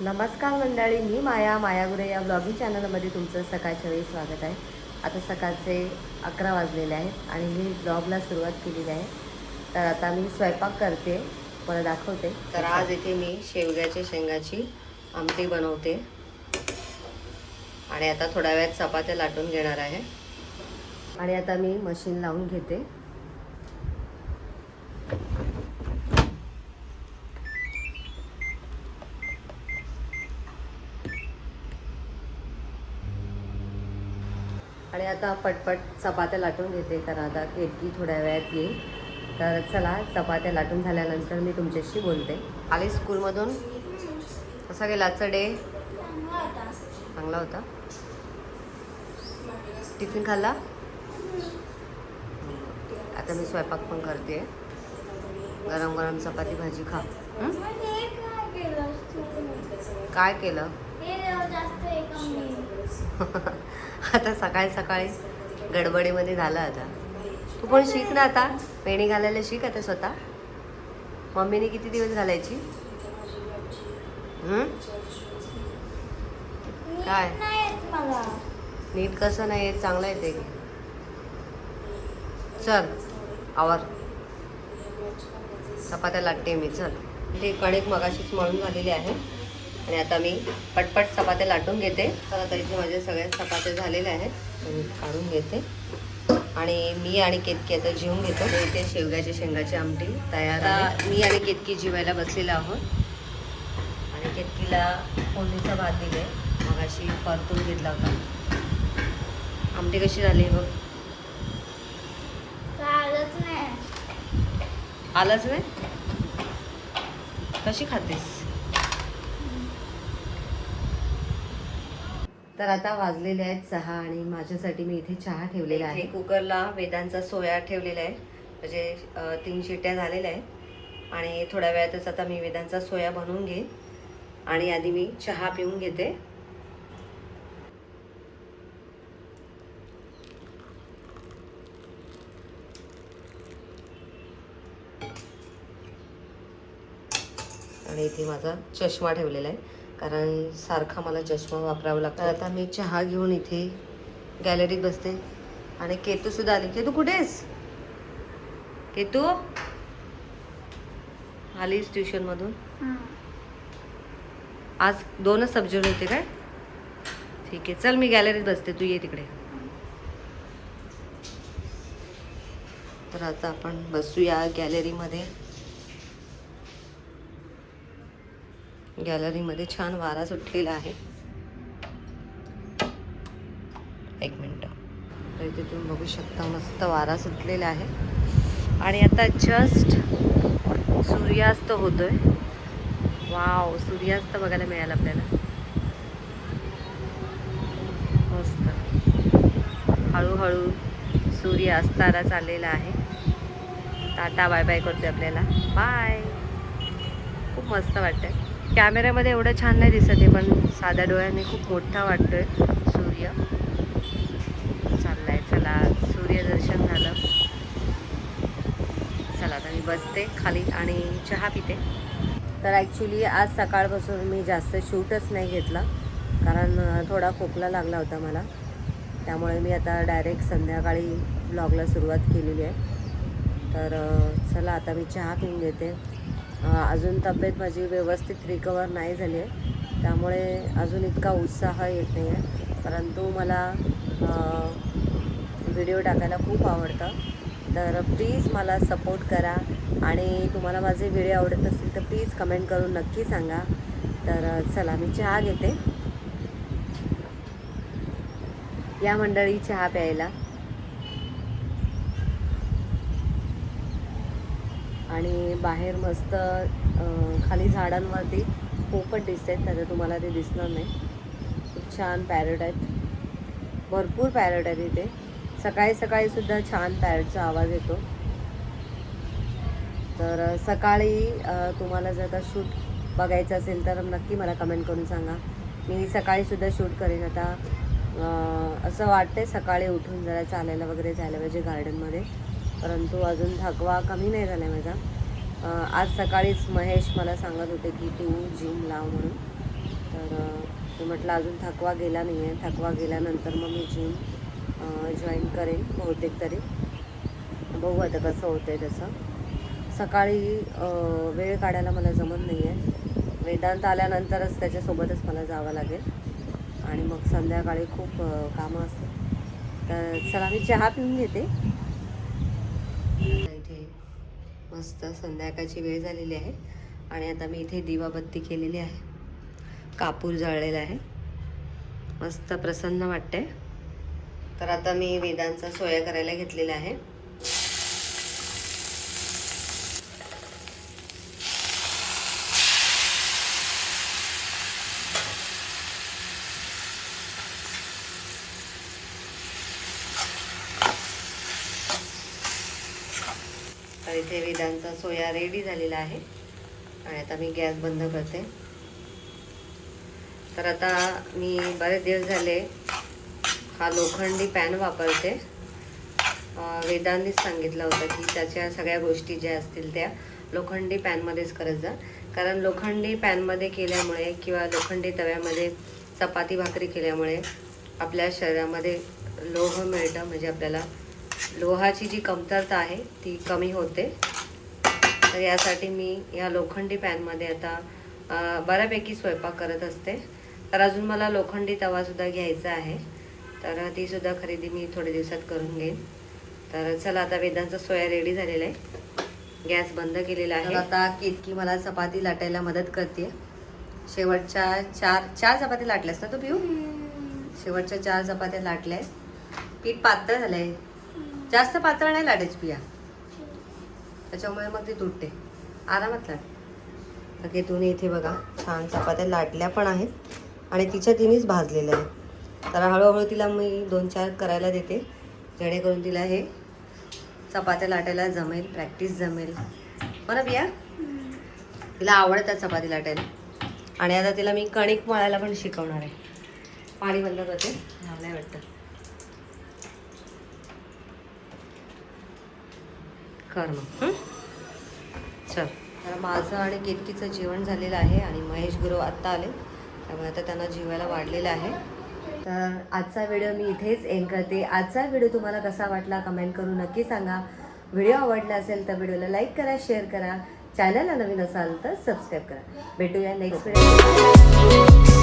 नमस्कार मंडळी मी माया माया गुरे या ब्लॉगिंग चॅनलमध्ये तुमचं सकाळच्या वेळी स्वागत आहे. आता सकाळचे अकरा वाजलेले आहेत आणि मी ब्लॉगला सुरुवात केलेली आहे. तर आता मी स्वयंपाक करते मला दाखवते. तर आज इथे मी शेवग्याच्या शेंगाची आमटी बनवते. आणि आता थोड्या वेळात चपात्या लाटून घेणार आहे. आणि आता मी मशीन लावून घेते. आणि आता पटपट चपात्या लाटून घेते कारण आता केटकी थोड्या वेळात येईल. तर चला चपात्या लाटून झाल्यानंतर मी तुमच्याशी बोलते. आली स्कूलमधून? कसा गेला आजचा डे चांगला होता. टिफिन खाल्ला? आता मी स्वयंपाक पण करते. गरम गरम चपाती भाजी खा. काय केलं? आता सकाळी सकाळी गडबडीमध्ये झालं आता. तू पण शिक ना आता? पेणी घालायला शिक आता स्वतः. मम्मीने किती दिवस घालायची? काय? नीट कसं नाही येत चांगलं येते चल आवर. चपात्या लाटते मी चल. ते कणिक मगाशीच मळून झालेली आहे. आणि आता मी पटपट चपात्या लाटून घेते. तर आता इथे माझ्या सगळ्या चपात्या झालेल्या आहेत काढून घेते. आणि मी आणि केतकी आता जेवून घेतो. इथे शेवग्याच्या शेंगाची आमटी तयार आहे. मी आणि केतकी जेवायला बसलेलो आहोत. आणि केतकीला फोडणीचा भात दिले मगाशी परतून घेतला होता. आमटी कशी झाली बघ. आलंच नाही? कशी खातेस? तर आता वाजलेले आहेत सहा आणि माझ्यासाठी मी इथे चहा ठेवलेला आहे. कुकरला वेदांचा सोया ठेवलेला आहे. म्हणजे तीन शिट्ट्या झालेल्या आहेत. आणि थोड्या वेळातच आता मी वेदांचा सोया बनवून घेईन. आणि आधी मी चहा पिऊन घेते. आणि इथे माझा चष्मा ठेवलेला आहे. कारण सारखा मला चष्मा वापरावा लागतो. आता मी चहा घेऊन इथे गॅलरीत बसते. आणि केतू सुद्धा आली. केतू कुठे आहेस? केतू? आलीस ट्युशनमधून आज दोनच सब्जेक्ट होते काय? ठीक आहे. चल मी गॅलरीत बसते. तू ये तिकडे. तर आता आपण बसूया गॅलरीमध्ये गॅलरीमध्ये छान वारा सुटलेला आहे. एक मिनटं. तर इथे तुम्ही बघू शकता मस्त वारा सुटलेला आहे. आणि आता जस्ट सूर्यास्त होतोय. वाव सूर्यास्त बघायला मिळाला आपल्याला. मस्त. हळूहळू सूर्य अस्तारा चाललेला आहे. टाटा बाय बाय करतोय आपल्याला. बाय खूप मस्त वाटतंय. कॅमेऱ्यामध्ये एवढं छान नाही दिसत आहे पण साध्या डोळ्याने खूप मोठा वाटतोय सूर्य. चाललाय चला सूर्यदर्शन झालं. चला आता मी बसते खाली आणि चहा पिते. तर ॲक्च्युली आज सकाळपासून मी जास्त शूटच नाही घेतला कारण थोडा खोकला लागला होता मला. त्यामुळे मी आता डायरेक्ट संध्याकाळी ब्लॉगला सुरुवात केलेली आहे. तर चला आता मी चहा पिऊन घेते. अजून तब्येत माझी व्यवस्थित रिकवर नाही झाली आहे. त्यामुळे अजून इतका उत्साह येत नाही आहे. परंतु मला व्हिडिओ टाकायला खूप आवडतं. तर प्लीज मला सपोर्ट करा. आणि तुम्हाला माझे व्हिडिओ आवडत असतील तर प्लीज कमेंट करून नक्की सांगा. तर चला मी चहा घेते. या मंडळी चहा प्यायला. आणि बाहेर मस्त खाली झाडांवरती पोपट दिसत आहेत तर तुम्हाला ते दिसणार नाही. खूप छान पॅरट आहेत. भरपूर पॅरट आहेत इथे. सकाळी सकाळी सुद्धा छान पॅरटचा आवाज येतो. तर सकाळी तुम्हाला जर का शूट बघायचं असेल तर नक्की मला कमेंट करून सांगा. मी सकाळीसुद्धा शूट करेन आता. असं वाटते सकाळी उठून जरा चालायला वगैरे जायला पाहिजे गार्डनमध्ये परंतु अजून थकवा कमी नाही झाला आहे माझा आज सकाळीच महेश मला सांगत होते की तू जिम लाव म्हणून. तर मी म्हटलं अजून थकवा गेला नाही आहे थकवा गेल्यानंतर मग मी जिम जॉईन करेन बहुतेक तरी. बघू आता कसं होतं आहे तसं. सकाळी वेळ काढायला मला जमत नाही आहे वेदांत आल्यानंतरच त्याच्यासोबतच मला जावं लागेल. आणि मग संध्याकाळी खूप कामं असतात. तर चला मी चहा पिऊन घेते. मस्त संध्याकाळची वेळ झालेली आहे. आणि आता मी इथे दिवाबत्ती केलेली आहे. कापूर जळलेला आहे. मस्त प्रसन्न वाटते तर आता मी वेदांचा सोया करायला घेतलेला आहे. तर इथे वेदांचा सोया रेडी झालेला आहे. आणि आता मी गॅस बंद करते. तर आता मी बरेच दिवस झाले हा लोखंडी पॅन वापरते. वेदांनीच सांगितलं होतं की त्याच्या सगळ्या गोष्टी ज्या असतील त्या लोखंडी पॅनमध्येच करत जा. कारण लोखंडी पॅनमध्ये केल्यामुळे किंवा लोखंडी तव्यामध्ये चपाती भाकरी केल्यामुळे आपल्या शरीरामध्ये लोह मिळतं म्हणजे आपल्याला लोहाची जी कमतरता आहे ती कमी होते. तर यासाठी मी या लोखंडी पॅनमध्ये आता बऱ्यापैकी स्वयंपाक करत असते. तर अजून मला लोखंडी तवासुद्धा घ्यायचा आहे. तर तीसुद्धा खरेदी मी थोड्या दिवसात करून घेईन. तर चला आता वेदांचा सोया रेडी झालेला आहे. गॅस बंद केलेला आहे. आता कितकी मला चपाती लाटायला मदत करते. शेवटच्या चार चार चपाती लाटल्यास ना तू पिऊ? शेवटच्या चार चपात्या लाटल्या पीठ पातळ झालंय. जास्त पातळ नाही लाटायची पिया त्याच्यामुळे मग ती तुटते. आरामात लाट. तर तुम्ही इथे बघा छान चपात्या लाटल्या पण आहेत आणि तिच्या तिनेच भाजलेल्या आहेत. तर हळूहळू तिला मी दोन चार करायला देते. जेणेकरून तिला हे चपात्या लाटायला जमेल प्रॅक्टिस जमेल. बरं बिया? तिला आवडतात चपाती लाटायला. आणि आता तिला मी कणिक मळायला पण शिकवणार आहे. पाणी बंद करते. नाही वाटतं. कर मग? चल. तर माझं आणि केतकीचं जेवण झालेलं आहे आणि महेश गुरु आत्ता आले. त्यामुळे आता त्यांना जेवायला वाढलेलं आहे. तर आजचा व्हिडिओ मी इथेच एंड करते. आजचा व्हिडिओ तुम्हाला कसा वाटला कमेंट करून नक्की सांगा. व्हिडिओ आवडला असेल तर व्हिडिओला लाईक करा शेअर करा. चॅनलला नवीन असाल तर सबस्क्राईब करा. भेटूया नेक्स्ट व्हिडिओ